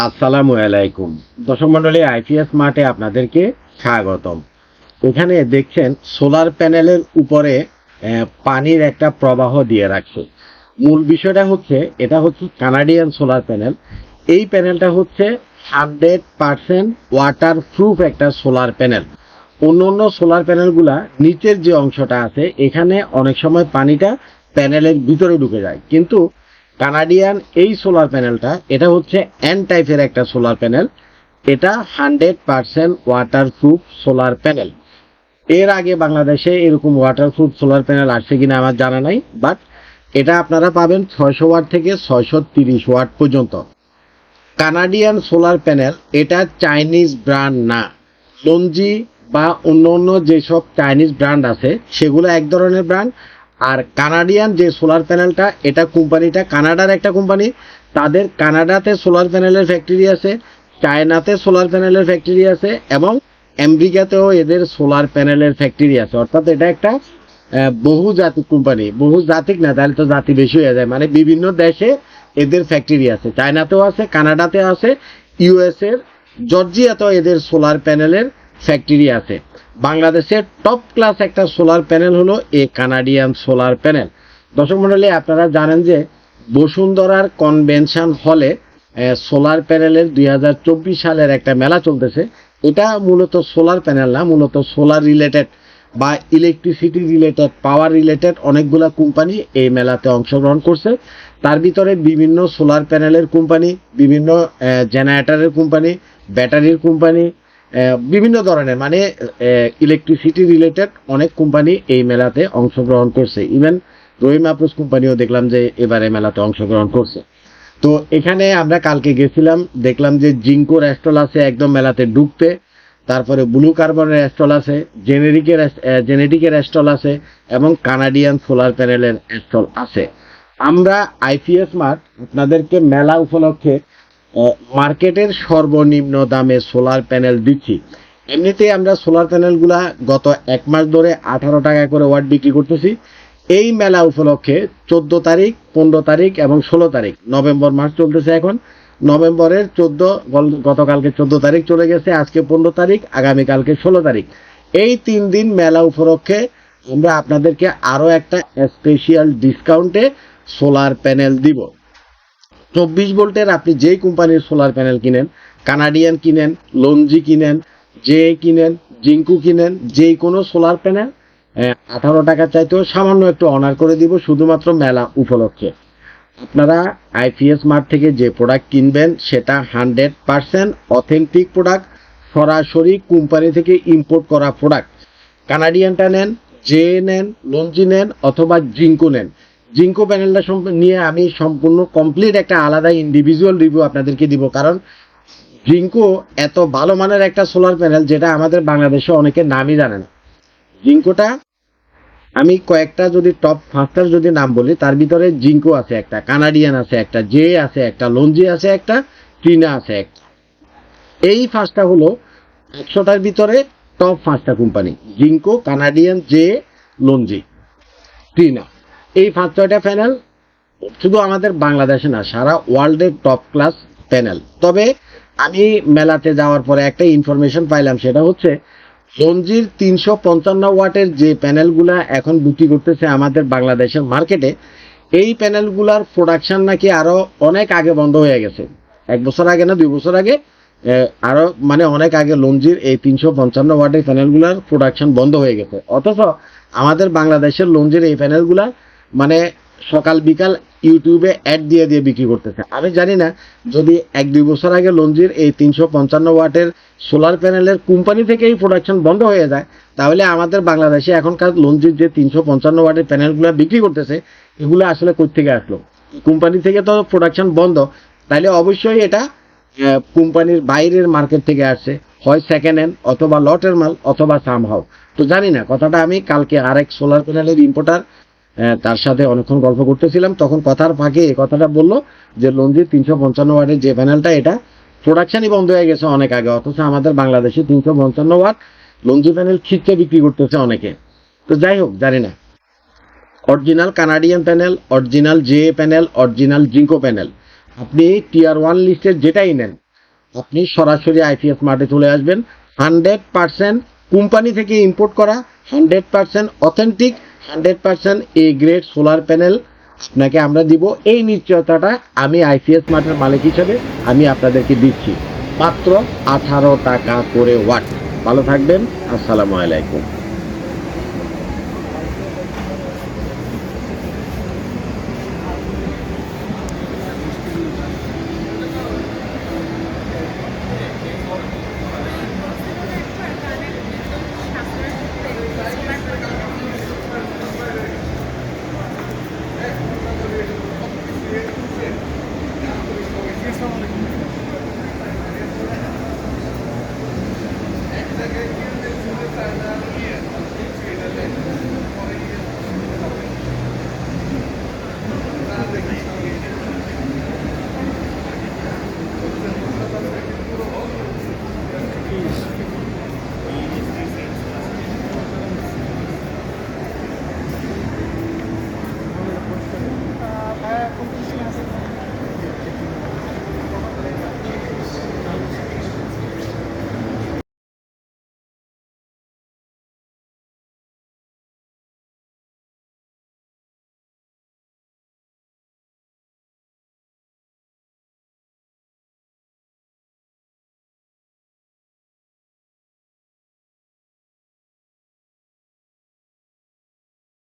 আসসালামু আলাইকুম। দর্শক মন্ডলী আইপিএস মার্টে আপনাদেরকে স্বাগতম। এখানে দেখছেন, সোলার প্যানেলের উপরে পানির একটা প্রবাহ দিয়ে রাখছে। মূল বিষয়টা হচ্ছে, এটা হচ্ছে কানাডিয়ান সোলার প্যানেল। এই প্যানেলটা হচ্ছে হান্ড্রেড পার্সেন্ট ওয়াটার প্রুফ একটা সোলার প্যানেল। অন্য অন্য সোলার প্যানেলগুলা নিচের যে অংশটা আছে, এখানে অনেক সময় পানিটা প্যানেলের ভিতরে ঢুকে যায়। কিন্তু কানাডিয়ান এই সোলার প্যানেলটা, এটা হচ্ছে এন টাইপের একটা সোলার প্যানেল। এটা hundred percent water proof solar panel এর আগে বাংলাদেশে এরকম ওয়াটার প্রুফ সোলার প্যানেল আসছে কিনা আমার জানা নাই বাট এটা আপনারা পাবেন ছয়শো ওয়াট থেকে ছয়শো তিরিশ ওয়াট পর্যন্ত। কানাডিয়ান সোলার প্যানেল, এটা চাইনিজ ব্র্যান্ড না। লঞ্জি বা অন্য অন্য যেসব চাইনিজ ব্র্যান্ড আছে, সেগুলো এক ধরনের ব্র্যান্ড। আর কানাডিয়ান যে সোলার প্যানেলটা, এটা কোম্পানিটা কানাডার একটা কোম্পানি, তাদের কানাডাতে সোলার প্যানেলের ফ্যাক্টরি আছে, চায়নাতে সোলার প্যানেলের ফ্যাক্টরি আছে, এবং আমেরিকাতেও এদের সোলার প্যানেলের ফ্যাক্টরি আছে। অর্থাৎ এটা একটা বহু জাতিক কোম্পানি বহু জাতিক না, তাহলে তো জাতি বেশি হয়ে যায়। মানে বিভিন্ন দেশে এদের ফ্যাক্টরি আছে। চায়নাতেও আছে কানাডাতে আছে ইউএস এর জর্জিয়াতেও এদের সোলার প্যানেলের ফ্যাক্টরি আছে। বাংলাদেশের টপ ক্লাস একটা সোলার প্যানেল হলো এ কানাডিয়ান সোলার প্যানেল দর্শক মন্ডলী, আপনারা জানেন যে বসুন্ধরার কনভেনশন হলে সোলার প্যানেলের দুই হাজার চব্বিশ সালের একটা মেলা চলতেছে। এটা মূলত সোলার প্যানেল না, মূলত সোলার রিলেটেড বা ইলেকট্রিসিটি রিলেটেড পাওয়ার রিলেটেড অনেকগুলা কোম্পানি এই মেলাতে অংশগ্রহণ করছে। তার ভিতরে বিভিন্ন সোলার প্যানেলের কোম্পানি বিভিন্ন জেনারেটরের কোম্পানি ব্যাটারির কোম্পানি বিভিন্ন ধরনের মানে ইলেকট্রিসিটি রিলেটেড অনেক কোম্পানি এই মেলাতে অংশগ্রহণ করছে। ইভেন রহিম আপ্রোস কোম্পানিও দেখলাম যে এবারে মেলাতে অংশগ্রহণ করছে। তো এখানে আমরা কালকে গেছিলাম, দেখলাম যে জিঙ্কোর স্টল আছে, একদম মেলাতে ঢুকতে। তারপরে ব্লু কার্বনের স্টল আছে, জেনেরিকের জেনেটিকের স্টল আছে, এবং কানাডিয়ান সোলার প্যানেলের স্টল আছে। আমরা আইপিএস মার্ট আপনাদেরকে মেলা উপলক্ষে মার্কেটের সর্বনিম্ন দামে সোলার প্যানেল দিচ্ছি এমনিতেই আমরা সোলার প্যানেলগুলা গত এক মাস ধরে আঠারো টাকা করে ওয়াট বিক্রি করতেছি। এই মেলা উপলক্ষে চোদ্দ তারিখ, পনেরো তারিখ এবং ষোলো তারিখ, নভেম্বর মাস চলতেছে এখন। নভেম্বরের চোদ্দ গতকালকে চোদ্দ তারিখ চলে গেছে, আজকে পনেরো তারিখ, আগামীকালকে ষোলো তারিখ। এই তিন দিন মেলা উপলক্ষে আমরা আপনাদেরকে আরও একটা স্পেশিয়াল ডিসকাউন্টে সোলার প্যানেল দিব। চব্বিশ ভোল্টের আপনি যেই কোম্পানির সোলার প্যানেল কিনেন কানাডিয়ান কিনেন লঞ্জি কিনেন জে কিনেন জিঙ্কু কিনেন, যেই কোনো সোলার প্যানেল আঠারো টাকা চাইতেও সামান্য একটু অনার করে দিব, শুধুমাত্র মেলা উপলক্ষে। আপনারা আইপিএস মার্ট থেকে যে প্রোডাক্ট কিনবেন, সেটা হান্ড্রেড পার্সেন্ট অথেন্টিক প্রোডাক্ট সরাসরি কোম্পানি থেকে ইম্পোর্ট করা প্রোডাক্ট কানাডিয়ানটা নেন জে নেন লঞ্জি নেন, অথবা জিঙ্কু নেন। জিঙ্কো প্যানেলটা নিয়ে আমি সম্পূর্ণ কমপ্লিট একটা আলাদা ইন্ডিভিজুয়াল রিভিউ আপনাদেরকে দিব। কারণ জিঙ্কো এত ভালো মানের একটা সোলার প্যানেল যেটা আমাদের বাংলাদেশে অনেকে নামই জানে না। জিঙ্কোটা আমি কয়েকটা যদি টপ ফাস্টার যদি নাম বলি, তার ভিতরে জিঙ্কো আছে একটা কানাডিয়ান আছে একটা জে আছে একটা লঞ্জি আছে একটা ট্রিনা আছে একটা। এই ফার্স্টটা হলো একশোটার ভিতরে টপ পাঁচটা company Jinko Canadian J Longi Trina এই পাঁচ ছয়টা প্যানেল শুধু আমাদের বাংলাদেশে না সারা ওয়ার্ল্ডের টপ ক্লাস প্যানেল তবে আমি মেলাতে যাওয়ার পরে একটা ইনফরমেশন পাইলাম সেটা হচ্ছে লঞ্জির তিনশো পঞ্চান্ন ওয়াটের যে প্যানেলগুলা এখন বিক্রি করতেছে আমাদের বাংলাদেশের মার্কেটে এই প্যানেলগুলার প্রোডাকশন নাকি আরও অনেক আগে বন্ধ হয়ে গেছে। এক বছর আগে না দুই বছর আগে আহ, আরও মানে অনেক আগে লঞ্জির এই তিনশো পঞ্চান্ন ওয়াটের প্যানেলগুলার প্রোডাকশন বন্ধ হয়ে গেছে। অথচ আমাদের বাংলাদেশের লঞ্জির এই প্যানেলগুলা মানে সকাল বিকাল ইউটিউবে অ্যাড দিয়ে দিয়ে বিক্রি করতেছে। আমি জানি না, যদি এক দুই বছর আগে লঞ্জির এই তিনশো পঞ্চান্ন ওয়াটের সোলার প্যানেলের কোম্পানি থেকে এই প্রোডাকশন বন্ধ হয়ে যায়, তাহলে আমাদের বাংলাদেশে এখনকার লঞ্জির যে তিনশো পঞ্চান্ন ওয়াটের প্যানেলগুলো বিক্রি করতেছে, এগুলো আসলে কোথেকে আসলো? কোম্পানি থেকে তো প্রোডাকশন বন্ধ, তাহলে অবশ্যই এটা কোম্পানির বাইরের মার্কেট থেকে আসছে, হয় সেকেন্ড হ্যান্ড অথবা লটের মাল, অথবা সাম সামহাও তো জানি না, কথাটা আমি কালকে আরেক সোলার প্যানেলের ইম্পোর্টার তার সাথে অনেকক্ষণ গল্প করতেছিলাম, তখন কথার ফাঁকে এই কথাটা বলল যে লঞ্জির তিনশো পঞ্চান্ন ওয়াটের যে প্যানেলটা এটা প্রোডাকশনই বন্ধ হয়ে গেছে অনেক আগে, অথচ আমাদের বাংলাদেশে তিনশো পঞ্চান্ন ওয়াট লঞ্জি প্যানেল খিচকে বিক্রি করতেছে অনেকে। তো যাই হোক, জানি না। Original Canadian panel original J panel original Jinko panel আপনি টিয়ার ওয়ান লিস্টের যেটাই নেন, আপনি সরাসরি আইপিএস মার্টে চলে আসবেন। হান্ড্রেড পার্সেন্ট কোম্পানি থেকে ইম্পোর্ট করা hundred percent authentic hundred percent A grade solar panel আপনাকে আমরা দিব। এই নিশ্চয়তাটা আমি আইসিএস মাঠের মালিক হিসেবে আমি আপনাদেরকে দিচ্ছি। মাত্র আঠারো টাকা করে ওয়াট ভালো থাকবেন। আসসালামু আলাইকুম।